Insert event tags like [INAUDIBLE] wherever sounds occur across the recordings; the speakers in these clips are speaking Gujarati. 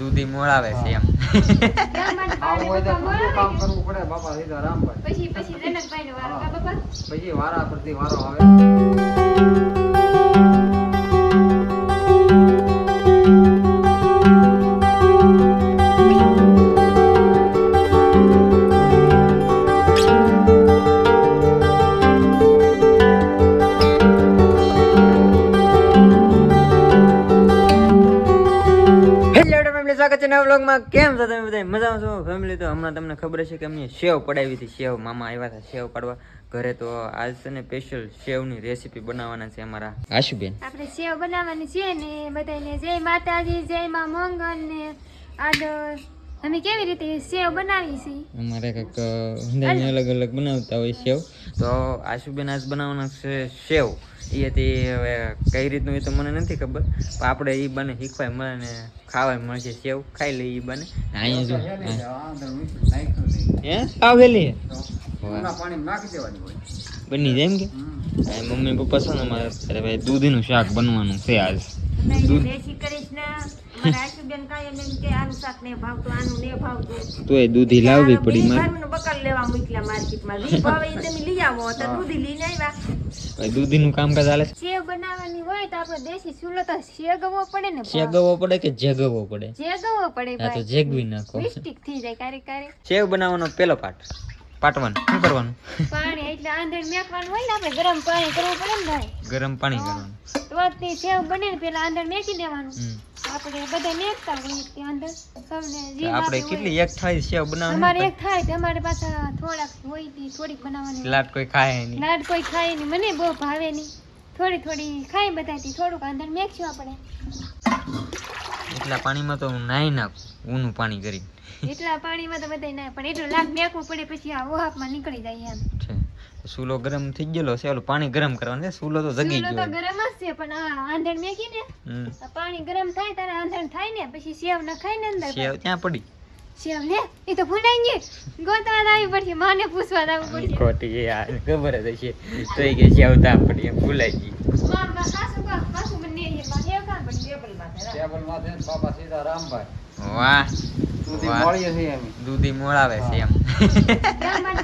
દૂધી મોળાવે છે એમ. આવું હોય તો કામ કરવું પડે બાપા સીધા રામભાઈ પછી પછી જનકભાઈ વારો. બાપા પછી વારા પરથી વારો આવે. સ્વાગત છે નવા વ્લોગમાં. કેમ છો તમે બધા મજામાં છો? ફેમિલી તો હમણાં તમને ખબર છે કે અમને સેવ પડાવી હતી. સેવ મામા આવ્યા હતા સેવ પાડવા. ઘરે તો આજ છે ને સ્પેશિયલ સેવની રેસીપી બનાવવાના છે અમારા. આશુબેન. આપણે સેવ બનાવવાની છે ને બધાને જય માતાજી જય મા મંગલ ને આદર અમે કેવી રીતે સેવ બનાવી છે અમારે કંઈક અલગ અલગ બનાવતા હોય સેવ. તો આશુબેન આજ બનાવવાના છે સેવ. એ હતી હવે કઈ રીતનું એ તો મને નથી ખબર. પણ આપણે એ બને શીખવાય મળે ને ખાવાય મળશે સેવ ખાઈ લઈએ એ બને. હે. આવેલી બની જાય એમ કે? મમ્મી પપ્પા છે ને અમારે ભાઈ દૂધીનું શાક બનવાનું છે આજ. દેશી તો એ દૂધી લાવવી પડી મારે. બકલ લેવા મૂક્યા માર્કેટમાં. જી ભાવે તમે લઈ આવો તો દૂધી લઈને આવ્યા. દૂધી નું કામ કાજ હાલે સેવ બનાવવાની હોય તો આપણે દેશી ચૂલો તો શેગવો પડે ને શેગવો પડે કે જગવવો પડે? શેગવો પડે તો જેગવી નાખો મિસ્ટેક થઈ જાય ક્યારેક ક્યારેક. સેવ બનાવવાનો પેલો પાઠ. પાટવાનું. શું કરવાનું? પાણી એટલે આંધણ મેકવાનું હોય ને આપણે ગરમ પાણી કરવું પડે ને ભાઈ. ગરમ પાણી કરવાનું. તો સેવ બને ને પેલા આંધણ મેકી દેવાનું. આપણે બધા મેકતા હોય ત્યાં અંદર સૌને તો આપણે કેટલી એક થાય સેવ અમારે એક થાય તો અમારે પાસે થોડાક હોય તે થોડીક બનાવવાની. લાડ કોઈ ખાય નહીં. લાડ કોઈ ખાય નહીં મને બહુ ભાવે નહીં. થોડી થોડી ખાઈ બધાથી થોડુંક અંદર મેકશું આપણે. એટલા પાણીમાં તો હું નાહી નાખું ઊનું પાણી કરી એટલા પાણીમાં તો બધાય ના પણ એટલું લાખ મેકવું પડે પછી આ ઓહાપમાં નીકળી જાય એમ. છે. સૂલો ગરમ થઈ ગયેલો છે ઓલું પાણી ગરમ કરવાનું છે સૂલો તો જગી ચૂલો તો ગરમ જ છે પણ આ આંધણ મેકી ને પાણી ગરમ થાય ત્યારે આંધણ થાય ને પછી સેવ નખાય ને અંદર સેવ ત્યાં પડી. સેવ લે એ તો ભૂલાઈ ગઈ ગોતવા આવી પડશે માને પૂછવા આવી પડશે. ખોટી યાર ખબર જ હશે. તો એ કે સેવ ત્યાં પડી એમ ભૂલાઈ ગઈ. મામા સાસુ કા સાસુ બંને એ માં સેવ કાં પડી ટેબલ માથે બાપા સીધા રામભાઈ. વાહ સુધી મળીએ છીએ અમે દૂધી મોળાવે છે એમ.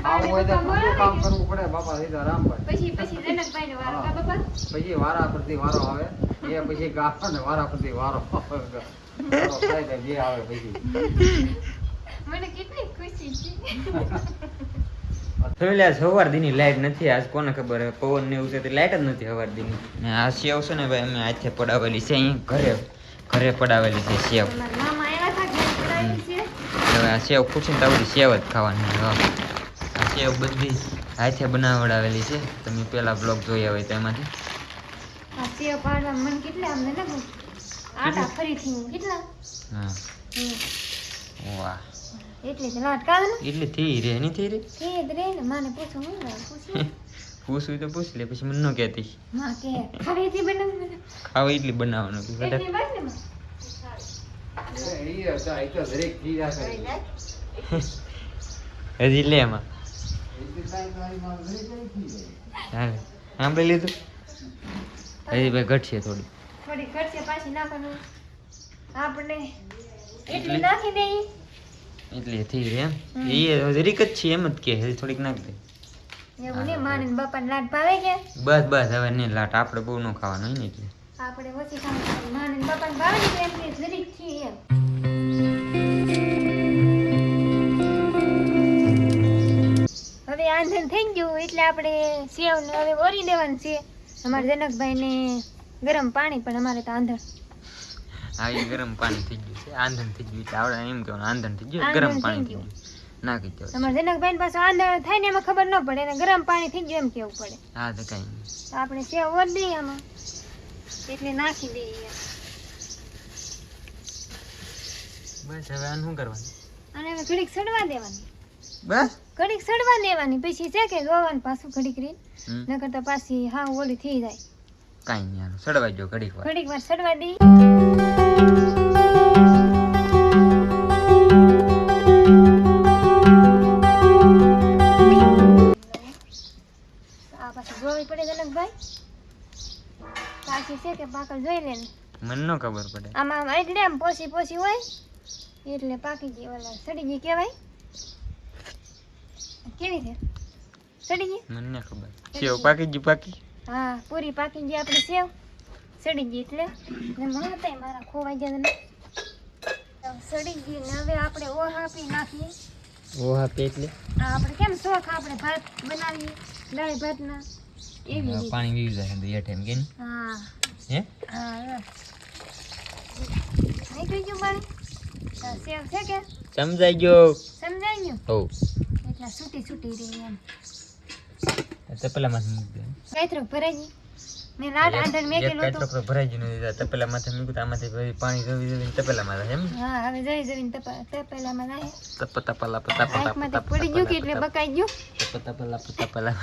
આવું હોય તો કામ કરવું પડે બાપા સીધા રામભાઈ. પછી પછી જનકભાઈ નો વારો બાપા. પછી વારા પરથી વારો આવે એ પછી ગાળો ને વારા પરથી વારો આવે. વારો થાય તો બે આવે પછી. મને કેટલી ખુશી છે. [LAUGHS] ફેમિલી સવાર દીની લાઈટ નથી આજ કોને ખબર હે પવન ને એવું છે લાઈટ જ નથી સવાર દીની. ને આ સેવ છે ને ભાઈ અમે હાથે પડાવેલી છે અહીં ઘરે. ઘરે પડાવેલી છે સેવ. હવે આ સેવ ખૂટીને તો આવડી સેવ જ ખાવાની હા. આ સેવ બધી હાથે બનાવડાવેલી છે. તમે પેલા બ્લોગ જોયા હોય તેમાંથી. એમાંથી સેવ પાડવા મને કેટલા આમ લાગુ આટા ફરીથી કેટલા? હા. વાહ. એટલી જ લાટ કાઢ એટલી થઈ રે નહીં થઈ રે? કે રે ને માને પૂછો હું પૂછી [LAUGHS] પૂછવું તો પૂછ લે પછી મને ન કહેતી. માં કે ખાવીથી બનાવી મને. ખાવા એટલી બનાવવાનું હતું એટલી બસ ને માં એ હતા, એ તો દરેક ચીજ આપે. હજી લે એમાં. એટલી time વાળીમાં દરેક કઈ ચીજ હોય. હાલે સાંભળી લીધું? હજી ભાઈ ઘટશે થોડી. થોડી ઘટશે પાછી નાખવાનું. આપણે એટલી નાખી દઈએ. એટલી થઈ રે એમ. હમ. એ જરીક જ છે એમ જ કે હજી થોડીક નાખ દે. એવું ને માને બાપાને લાટ ભાવે કે બસ બસ હવે નહીં લાટ આપણે બહુ ન ખાવાનું ને એટલે. આપણે ઓછી ખાવાનું. માને બાપાને ભાવે ને એમ કે જરીકથી એમ. હવે આંધણ થઈ ગયું એટલે આપણે સેવ ને હવે ઓરી દેવાનું છે. અમારા જનકભાઈ ને ગરમ પાણી પણ અમારે તો આંધણ. આ ગરમ પાણી થઈ ગયું છે આંધણ થઈ ગયું એટલે આપણે એમ કહેવાનું આંધણ થઈ ગયું ગરમ પાણી થઈ ગયું. નાખી દો અમારા જનકભાઈ પાસે આંધણ થાય ને એમાં ખબર ન પડે એને ગરમ પાણી થઈ ગયું એમ કેવું પડે. હા તો કઈ નહીં. આપણે સેવ ઓર દઈએ આમાં એટલે નાખી દઈએ. બસ હવે આનું શું કરવાનું? અને હવે ઘડીક સડવા દેવાની. બસ? ઘડીક સડવા દેવાની પછી છે કે જોવાનું પાછું ઘડીક રીત નકર તો પાછી હા ઓલી થઈ જાય. કઈ નહીં સડવા દો ઘડીક વાર. ઘડીક વાર સડવા દઈ છે કે પાકળ જોઈ લે મને ન ખબર પડે. આમાં એટલે આમ પોસી પોસી હોય એટલે પાકી ગઈ ઓલા સડી ગઈ કહેવાય. કેવી છે? સડી ગઈ મને ખબર. સેવ પાકી ગઈ પાકી? હા પૂરી પાકી ગઈ આપણી સેવ. સડી ગઈ એટલે. ને માતા મારા ખોવાઈ ગયા ને. સડી ગઈ ને હવે આપણે ઓહ આપી નાખીએ. ઓહા પે એટલે? આ આપણે કેમ શોખ આપણે ભાત બનાવીએ? દાળ ભાતના. એવી પાણી વીવી જાય એઠ એમ કે હા. હે હા નીકળી ગયું હા, સેવ છે કે સમજાઈ ગયો સમજાઈ ગયું હો એટલે છૂટી છૂટી રહી એમ તપેલા માં મૂકી દે ગાયત્રો ભરાઈ ગઈ મેં રાત આંધણ મેકેલો એક હતો કાચો ભરાઈ ગયો નથી તપેલા માથે મૂક્યું તો આમાંથી પાણી રવી રવીને તપેલા માં એમ હા હવે જવી જઈને તપા તપેલામાં નાહે તપ તપલા તપ આંખમાંથી પડી ગયું કે એટલે બકાઈ ગયું તપ તપલા તપલા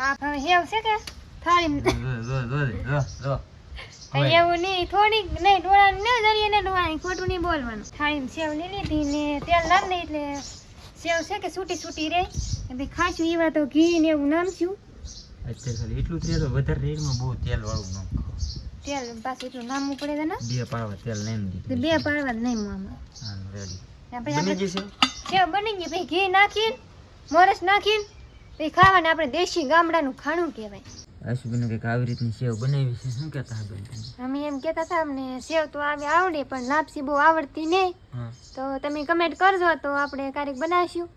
આ હવે હેવ છે કે થાળી જો જો જો જો એવું નહીં થોડીક નહીં ડોળા ન જરીએ ને ડોળાની ખોટું નહીં બોલવાનું. થાળીમાં સેવ લઈ લીધી ને તેલ નાખ દે એટલે સેવ છે કે છૂટી ખાશું એવા તો ઘી ને એવું નામશું. અત્યારે ખાલી એટલું થયું વધારે રેડમાં બહુ તેલ વાળું ન તેલ પાછું એટલું નામવું પડે ને? બે પાવા તેલ નહીં દીધું બે પાડવા જ નહીં મામા હા રેડી બની જશે સેવ બની ગઈ પછી ઘી નાખીને મોરસ નાખીને પછી ખાવાને આપણે દેશી ગામડાનું ખાણું કહેવાય. આશુબેન કંઈક આવી રીતની સેવ બનાવી છે. શું કહેતા હા બેન અમે એમ કહેતા હતા અમને સેવ તો આવી આવડે પણ લાપસી બહુ આવડતી નહીં. તો તમે કમેન્ટ કરજો તો આપણે ક્યારેક બનાવીશું.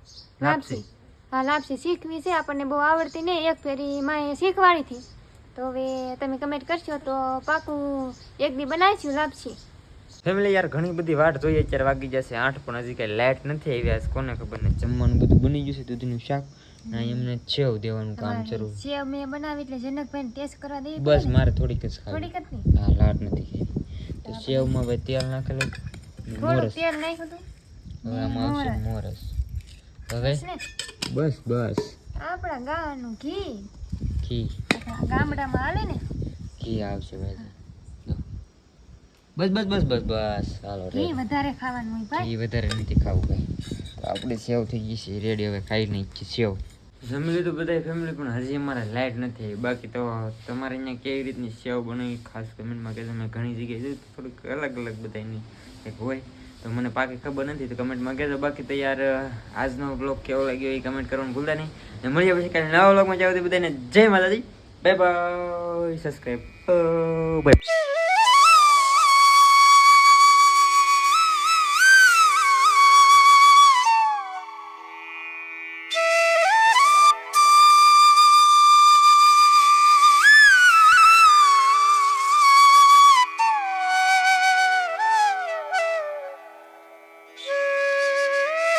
લાપસી? હા લાપસી શીખવી છે આપણને બહુ આવડતી નહીં. એક ફેરી માએ શીખવાડી હતી. તો હવે તમે કમેન્ટ કરશો તો પાકું એક દી બનાવીશું લાપસી. ફેમિલી યાર ઘણી બધી વાટ જોઈએ અત્યારે વાગી જશે આઠ પણ હજી કઈ લાઇટ નથી આવી. આજ કોને ખબર ને જમવાનું બધું બની ગયું છે દૂધનું શાક. ના એમને છેવ દેવાનું કામ શરૂ સેવ મેં બનાવી એટલે જનકભાઈને ટેસ્ટ કરવા દે બસ મારે થોડીક જ ખાવી. થોડીક જ નહીં હા લાટ નથી ખાવી તો સેવમાં હવે તેલ નાખેલું. મોરસ. તેલ નાખ્યું હતું? હવે આમાં આવશે મોરસ. હવે? બસ બસ આપણા ગાવાનું ઘી. ઘી. ગામડામાં હાલે ને? ઘી આવશે ભાઈ બસ બસ બસ બસ બસ. હાલો ઘી વધારે ખાવાનું હોય ભાઈ. ઘી વધારે નથી ખાવું ભાઈ. આપણે સેવ થઈ ગઈ છે રેડી. હવે ખાઈ નહીં સેવ. જમી લીધું બધા ફેમિલી, પણ હજી અમારે લાઇટ નથી બાકી તો તમારે અહીંયા કેવી રીતની સેવ બનાવી, ખાસ કમેન્ટમાં કહેજો. મેં ઘણી જગ્યાએ જોયું થોડુંક અલગ અલગ બધાની એક હોય. તો મને પાકી ખબર નથી, તો કમેન્ટમાં કહેજો. બાકી તો યાર, આજનો બ્લોગ કેવો લાગ્યો એ કમેન્ટ કરવાનું ભૂલતા નહીં. ને મળીએ પછી કાલે નવા બ્લોગમાં જાવ બધાને જય માતાજી. Bye bye subscribe by